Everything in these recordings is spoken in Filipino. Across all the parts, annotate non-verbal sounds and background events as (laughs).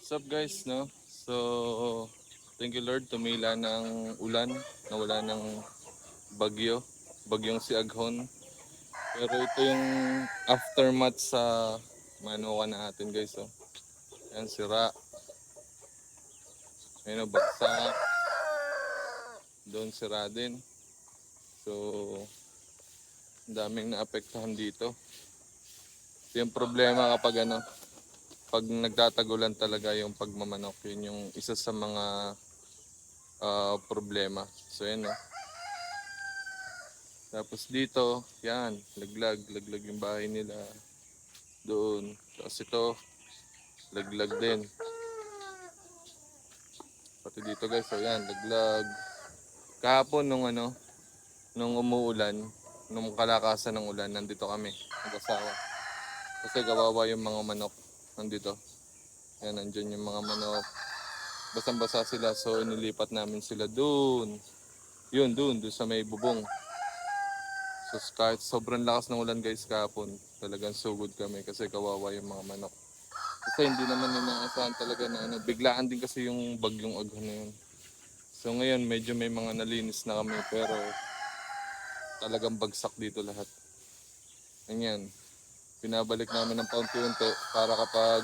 What's up guys, no? So, thank you Lord, tumila ng ulan, nawala ng bagyo, bagyong si Aghon. Pero ito yung aftermath sa manukan natin guys, oh. Yan, sira. Ayun, oh, bagsak. Doon sira din. So, daming naapektuhan dito. Ito yung problema kapag ano, pag nagtatagulan talaga yung pagmamanok, yun yung isa sa mga ah, problema. So yan oh. Tapos dito, yan, laglag, laglag yung bahay nila. Doon. Tapos ito, laglag din. Pati dito guys, so yan, laglag. Kahapon nung ano, nung umuulan, nung kalakasan ng ulan, nandito kami, mag-asawa. Kasi kawawa yung mga manok nandito. Yan, nandyan yung mga manok. Basang-basa sila, so inilipat namin sila doon. Yun, doon, doon sa may bubong. So kahit sobrang lakas ng ulan guys kahapon, talagang sugod kami kasi kawawa yung mga manok. Kasi hindi naman inaasahan talaga na ano, biglaan din kasi yung bagyong agho na yun. So ngayon medyo may mga nalinis na kami pero talagang bagsak dito lahat. Ganyan. Pinabalik namin ng paunti-unti para kapag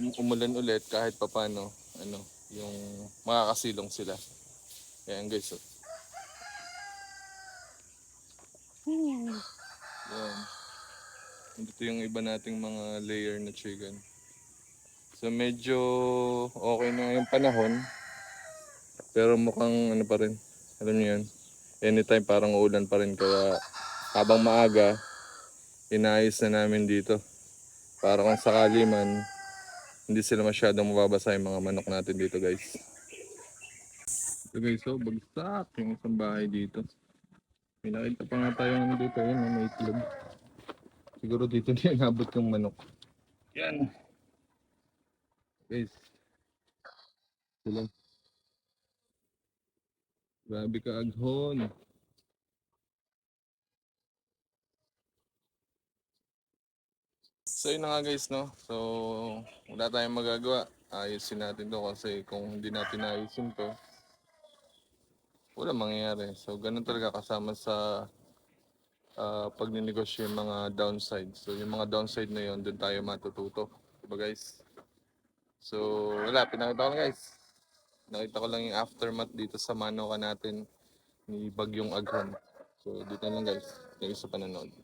um- umulan ulit kahit papano, ano, yung makakasilong sila. Ayan guys. Oh. Yan. Dito yung iba nating mga layer na chicken. So medyo okay na yung panahon. Pero mukhang ano pa rin. Alam niyo yun. Anytime parang uulan pa rin. Kaya habang maaga, inayos na namin dito. Para kung sakali man, hindi sila masyadong mababasa yung mga manok natin dito guys. Ito guys, so bagsak yung isang bahay dito. May nakita pa nga tayo ano dito, yun, may itlog. Siguro dito (laughs) na inabot yung manok. Yan. Guys. Sila. Grabe ka aghon. So yun na nga guys no. So wala tayong magagawa. Ayusin natin to kasi kung hindi natin ayusin to, wala mangyayari. So ganun talaga kasama sa ah, pagninegosyo yung mga downside. So yung mga downside na yun, doon tayo matututo. Diba guys? So wala, pinakita ko lang guys. Nakita ko lang yung aftermath dito sa manuka natin ni Bagyong Aghon. So dito lang guys. Thank you sa panonood.